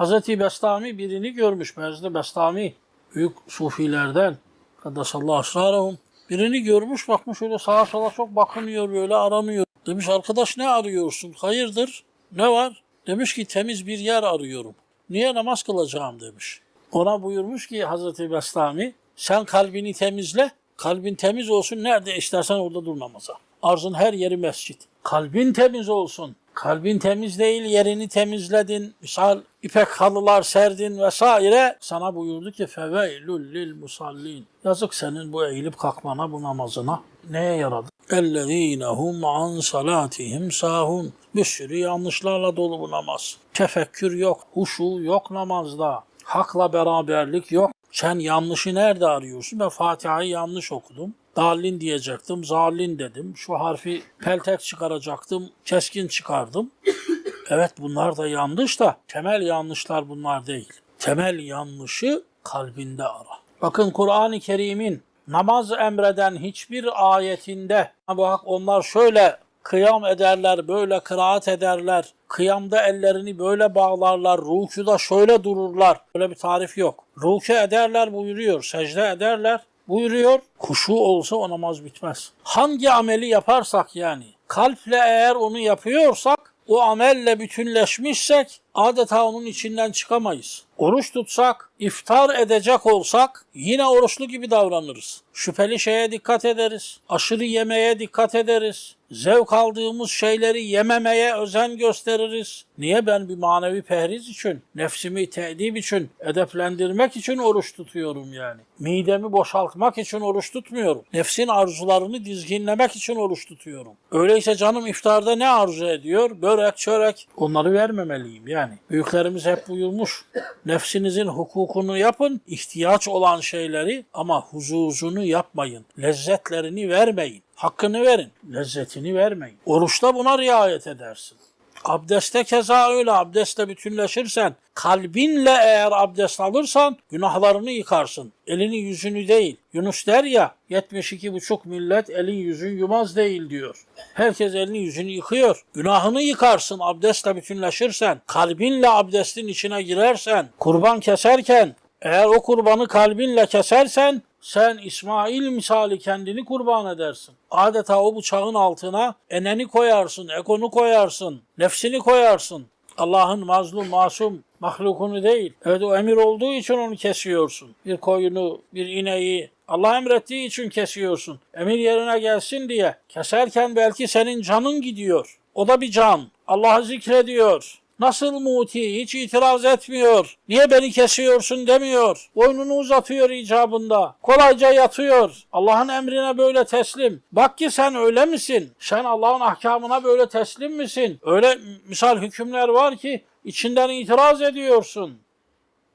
Hazreti Bestami birini görmüş. Bezdi Bestami büyük sufilerden. Kaddesallahu asrarahum. Birini görmüş bakmış öyle sağa sola çok bakınıyor böyle aranıyor. Demiş arkadaş ne arıyorsun? Hayırdır? Ne var? Demiş ki temiz bir yer arıyorum. Niye namaz kılacağım demiş. Ona buyurmuş ki Hazreti Bestami sen kalbini temizle. Kalbin temiz olsun nerede istersen orada dur namaza. Arzın her yeri mescit. Kalbin temiz olsun. Kalbin temiz değil yerini temizledin. Misal ipek halılar serdin vesaire. Sana buyurdu ki feveylül lil musallin. Yazık senin bu eğilip kalkmana bu namazına. Neye yaradı? اَلَّذ۪ينَ هُمْ عَنْ صَلَاتِهِمْ sahun. Bir sürü yanlışlarla dolu bu namaz. Tefekkür yok, huşu yok namazda. Hakla beraberlik yok. Sen yanlışı nerede arıyorsun? Ben Fatiha'yı yanlış okudum. Dalin diyecektim, zalin dedim. Şu harfi peltek çıkaracaktım, keskin çıkardım. Evet bunlar da yanlış da temel yanlışlar bunlar değil. Temel yanlışı kalbinde ara. Bakın Kur'an-ı Kerim'in namaz emreden hiçbir ayetinde bu hak onlar şöyle kıyam ederler, böyle kıraat ederler. Kıyamda ellerini böyle bağlarlar, rükuda şöyle dururlar. Böyle bir tarif yok. Rükû ederler buyuruyor, secde ederler buyuruyor. Kuşu olsa o namaz bitmez. Hangi ameli yaparsak yani kalple eğer onu yapıyorsak o amelle bütünleşmişsek adeta onun içinden çıkamayız. Oruç tutsak, iftar edecek olsak yine oruçlu gibi davranırız. Şüpheli şeye dikkat ederiz. Aşırı yemeğe dikkat ederiz. Zevk aldığımız şeyleri yememeye özen gösteririz. Niye ben bir manevi pehriz için, nefsimi tedip için, edeplendirmek için oruç tutuyorum yani. Midemi boşaltmak için oruç tutmuyorum. Nefsin arzularını dizginlemek için oruç tutuyorum. Öyleyse canım iftarda ne arzu ediyor? Börek, çörek. Onları vermemeliyim yani. Büyüklerimiz hep buyurmuş. Nefsinizin hukukunu yapın, ihtiyaç olan şeyleri ama huzuzunu yapmayın. Lezzetlerini vermeyin. Hakkını verin. Lezzetini vermeyin. Oruçta buna riayet edersin. Abdeste keza öyle. Abdestle bütünleşirsen, kalbinle eğer abdest alırsan günahlarını yıkarsın. Elini yüzünü değil. Yunus der ya 72 buçuk millet elin yüzün yumaz değil diyor. Herkes elini yüzünü yıkıyor. Günahını yıkarsın abdestle bütünleşirsen, kalbinle abdestin içine girersen, kurban keserken eğer o kurbanı kalbinle kesersen sen İsmail misali kendini kurban edersin. Adeta o bıçağın altına eneni koyarsın, ekonu koyarsın, nefsini koyarsın. Allah'ın mazlum, masum mahlukunu değil. Evet o emir olduğu için onu kesiyorsun. Bir koyunu, bir ineği Allah emrettiği için kesiyorsun. Emir yerine gelsin diye. Keserken belki senin canın gidiyor. O da bir can. Allah'ı zikrediyor. Nasıl muti hiç itiraz etmiyor. Niye beni kesiyorsun demiyor. Boynunu uzatıyor icabında. Kolayca yatıyor. Allah'ın emrine böyle teslim. Bak ki sen öyle misin? Sen Allah'ın ahkamına böyle teslim misin? Öyle misal hükümler var ki içinden itiraz ediyorsun.